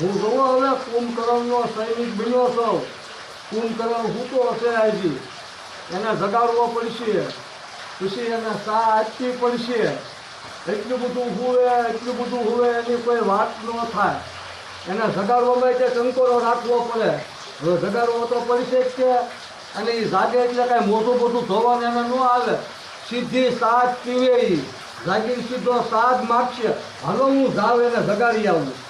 હું જોવો હવે કુંભકર્ણનો સૈનિક બન્યો છું. કુંભકર્ણ હૂતો હશે હજી. એને જગાડવો પડશે. પછી એને સા આપવી પડશે. એટલું બધું હુવે, એટલું બધું હુવે, એની કોઈ વાત ન થાય. એને જગાડવા માટે કંકોરો રાખવો પડે. હવે જગાડવો તો પડશે જ કે. અને એ જાગે એટલે કાંઈ મોટું બધું ધોવાનું એને ન આવે સીધી સાજ પીવે એ જાગીને સીધો સાજ માગશે હલો હું જાવ એને જગાડી આવું.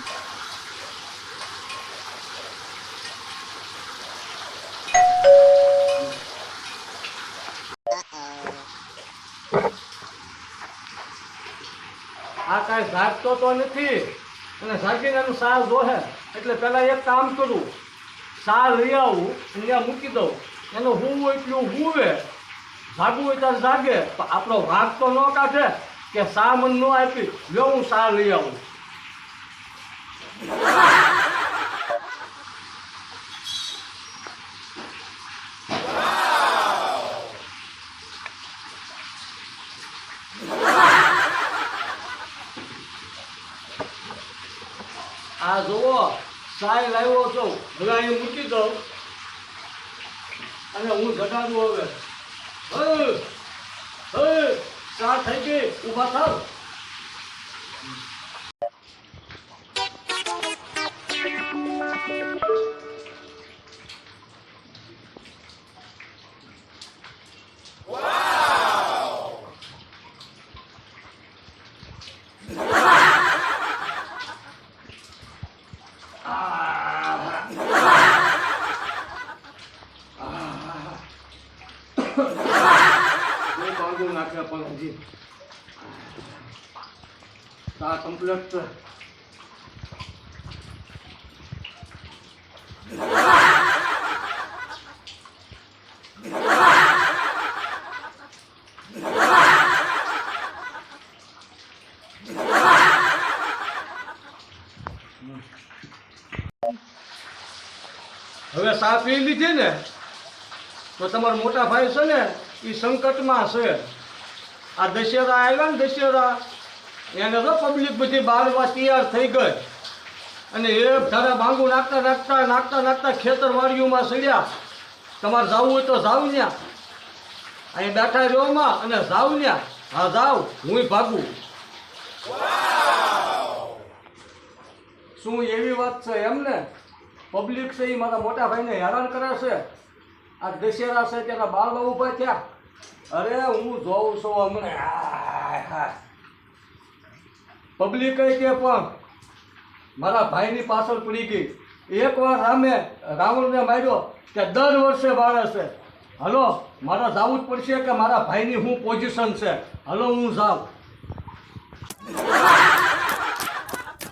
કાંઈ તો નથી, અને જાગીને એનું સાર જોહે. એટલે પહેલાં એક કામ કરું, સાર લઈ આવું ત્યાં મૂકી દઉં. એનું હું એટલું હુવે, જાગવું હોય ત્યારે જાગે, પણ આપણો ભાગ તો ન કાઢે કે સા મન ન આપી, લ્યો હું સાર લઈ આવું. આ જુઓ સાય લાવ્યો છું હવે અહીં મૂકી દઉં અને હું જગાડું હવે હે હે ચા થઈ ગઈ ઊભા થાવ બાંધો નાખ્યા પણ હજી. આ કમ્પ્લેટ હવે સાફ પી લીધી ને? તો તમારા મોટા ભાઈ છે ને એ સંકટમાં છે. આ દશેરા આવ્યા ને દશેરા, એને તો પબ્લિક બધી બારવા તૈયાર થઈ ગઈ. અને એ ધારા બાંગુ નાખતા નાખતા નાખતા નાખતા ખેતરવાડીઓમાં સડ્યા તમારે જવું હોય તો જાવ ન્યા. અહીં બેઠા રહ્યોમાં અને જાવ ન્યા. હા, જાવ હું ભાગું. શું એવી વાત છે એમને પબ્લિક છે એ મારા મોટા ભાઈને હેરાન કરે છે. આ દશેરા છે તેના બાળવા ઊભા થયા. અરે, હું જોઉં છું હમણે. પબ્લિક કે પણ, મારા ભાઈની પાછળ પડી ગઈ. એકવાર રામે રાવણને માર્યો કે દર વર્ષે બાળે છે. હલો, મારે જવું જ પડશે કે મારા ભાઈની શું પોઝિશન છે. હલો, હું જાઉં.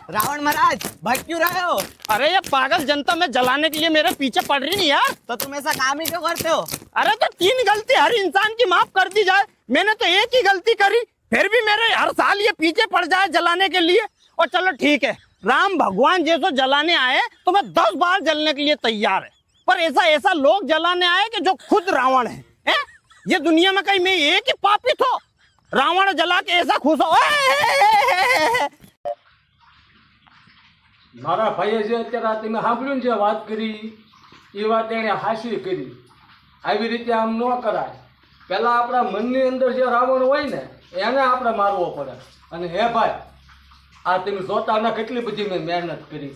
रावण महाराज भटक क्यों रहे। हो अरे ये पागल जनता में जलाने के लिए मेरे पीछे पड़ रही नहीं यार तो तुम ऐसा काम ही क्यों करते हो? अरे तो तीन गलती हर इंसान की माफ़ कर दी जाए। मैंने तो एक ही गलती करी फिर भी मेरे हर साल ये पीछे पड़ जाए जलाने के लिए। और चलो ठीक है राम भगवान जैसो जलाने आए तो मैं दस बार जलने के लिए तैयार है। पर ऐसा ऐसा लोग जलाने आए कि जो खुद रावण है, हैं? ये दुनिया में कहीं मैं एक ही पापित हो रावण जला के ऐसा खुश हो! મારા ભાઈએ જે અત્યારે તમે સાંભળ્યું જે વાત કરી, એ વાત એણે હાસી કરી. આવી રીતે આમ ન કરાય. પહેલાં આપણા મનની અંદર જે રાવણ હોય ને, એને આપણે મારવો પડે. અને હે ભાઈ, આ તમે જોતા ના કેટલી બધી મેં મહેનત કરી.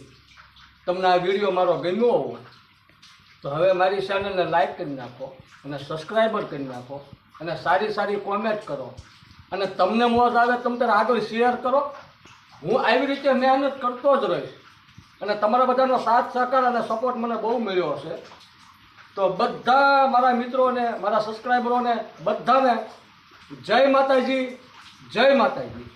તમને આ વીડિયો મારો ગમ્યો હોય, તો હવે મારી ચેનલને લાઈક કરી નાખો અને સબસ્ક્રાઈબર કરી નાખો અને સારી સારી કોમેન્ટ કરો. અને તમને મોજ આવે તમે તારે આગળ શેર કરો. હું આવી રીતે મહેનત કરતો જ રહીશ. અને તમારા બધાનો સાથ, સહકાર અને સપોર્ટ મને બહુ મળ્યો છે તો બધા મારા મિત્રોને, મારા સબસ્ક્રાઈબરોને બધાને જય માતાજી જય માતાજી.